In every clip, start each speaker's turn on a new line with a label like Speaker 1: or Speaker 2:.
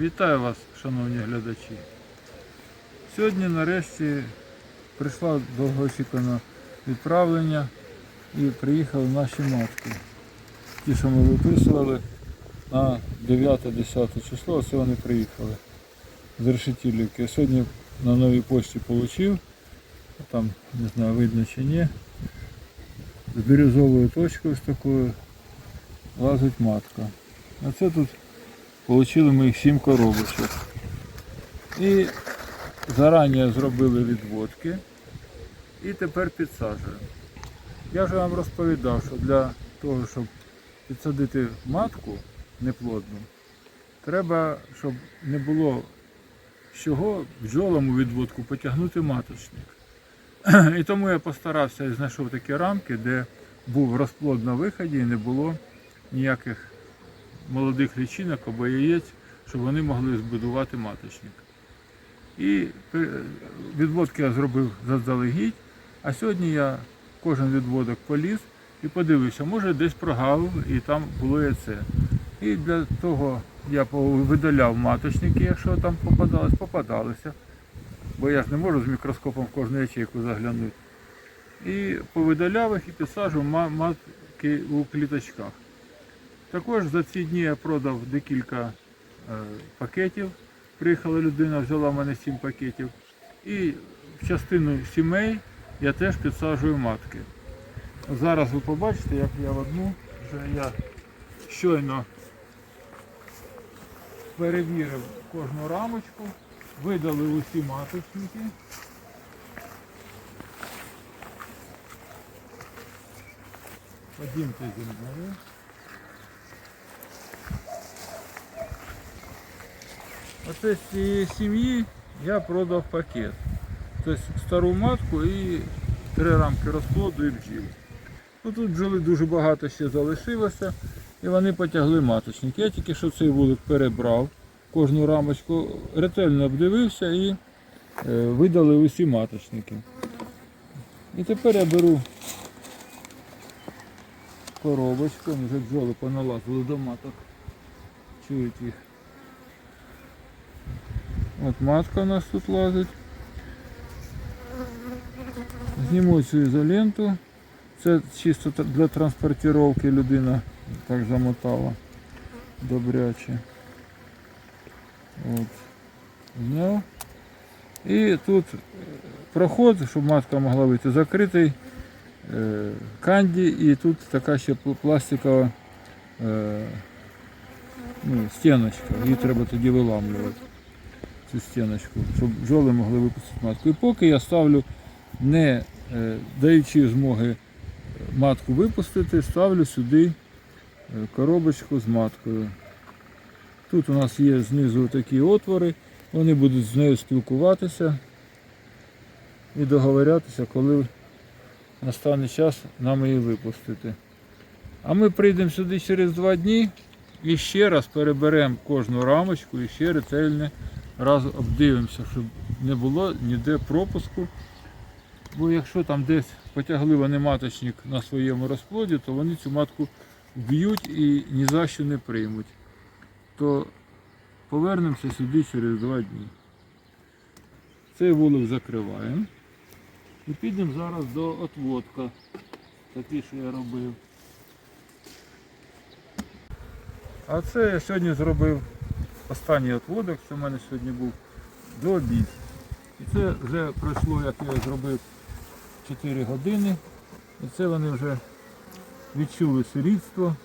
Speaker 1: Вітаю вас, шановні глядачі. Сьогодні нарешті прийшла довгоочікувана відправлення і приїхали наші матки. Ті, що ми виписували на 9-10 число, ось вони приїхали з Решетілівки. Сьогодні на новій пошті отримав, там не знаю видно чи ні. З бірюзовою точкою з такою лазить матка. А це тут Получили ми їх 7 коробочок. І зарані зробили відводки і тепер підсаджуємо. Я вже вам розповідав, що для того, щоб підсадити матку неплодну, треба, щоб не було з чого бджолам у відводку потягнути маточник. І тому я постарався і знайшов такі рамки, де був розплод на виході і не було ніяких молодих лічинок або яєць, щоб вони могли збудувати маточник. І відводки я зробив заздалегідь, а сьогодні я кожен відводок поліз і подивився, може десь прогавив і там було яйце. І для того я видаляв маточники, якщо там попадались, попадалися. Бо я ж не можу з мікроскопом в кожну ячейку заглянути. І повидаляв їх і підсаджував ма- матки у кліточках. Також за ці дні я продав декілька е, пакетів. Приїхала людина, взяла в мене 7 пакетів. І в частину сімей я теж підсаджую матки. Зараз ви побачите, як я в одну вже я щойно перевірив кожну рамочку, видали усі маточники. Ходімте зі мною. Оце з цієї сім'ї я продав пакет. Тобто стару матку і три рамки розплоду і бджіл. Ну, тут бджоли дуже багато ще залишилося і вони потягли маточник. Я тільки що цей вулик перебрав, кожну рамочку ретельно обдивився і е, видали усі маточники. І тепер я беру коробочку, вже бджоли поналазили до маток. Чують їх. От матка у нас тут лазить. Зніму цю ізоленту. Це чисто для транспортировки людина так замотала добряче. От. Зняв. І тут е, проход, щоб матка могла вийти, закритий е, канді і тут така ще пластикова е, ну, стіночка. Її треба тоді виламлювати цю стіночку, щоб бджоли могли випустити матку. І поки я ставлю, не е, даючи змоги матку випустити, ставлю сюди е, коробочку з маткою. Тут у нас є знизу такі отвори, вони будуть з нею спілкуватися і договорятися, коли настане час нам її випустити. А ми прийдемо сюди через два дні і ще раз переберемо кожну рамочку і ще ретельно раз обдивимося, щоб не було ніде пропуску. Бо якщо там десь потягли вони маточник на своєму розплоді, то вони цю матку вб'ють і ні за що не приймуть. То повернемося сюди через два дні. Цей вулик закриваємо. І підемо зараз до отводка. Такий, що я робив. А це я сьогодні зробив останній отводок, що в мене сьогодні був до обід. І це вже пройшло, як я зробив 4 години. І це вони вже відчули сирітство.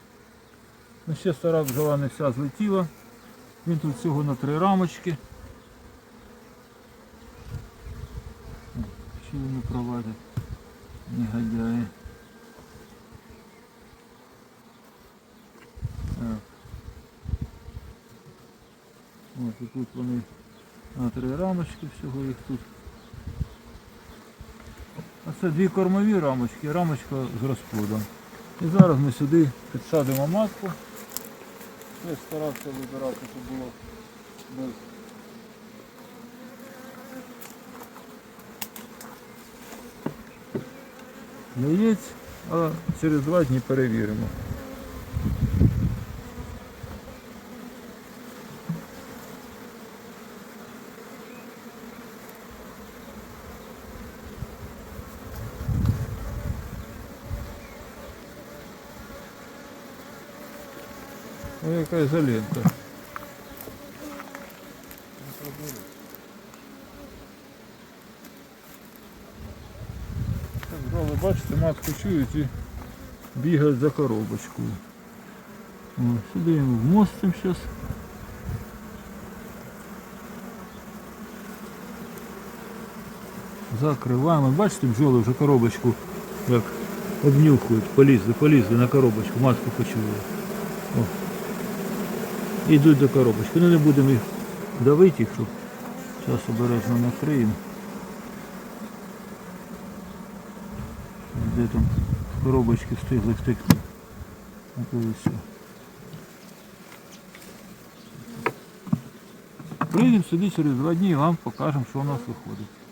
Speaker 1: Ну, ще стара бджола не вся злетіла. Він тут всього на три рамочки. О, Ще вони проводять негодяї. От тут вони на три рамочки, всього їх тут. А це дві кормові рамочки, рамочка з розплодом. І зараз ми сюди підсадимо матку. Я старався вибирати, щоб було без яєць, а через два дні перевіримо. Ну яка ізолента. Так, брови, бачите, матку чують і бігають за коробочкою. О, сюди йому вмостимо зараз. Закриваємо. Бачите, бджоли вже коробочку як обнюхують, полізли, полізли на коробочку, матку почули. Йдуть до коробочки. Ну не будемо їх давити їх, щоб зараз обережно накриємо. Де там коробочки встигли втекти. Прийдемо сюди через два дні і вам покажемо, що у нас виходить.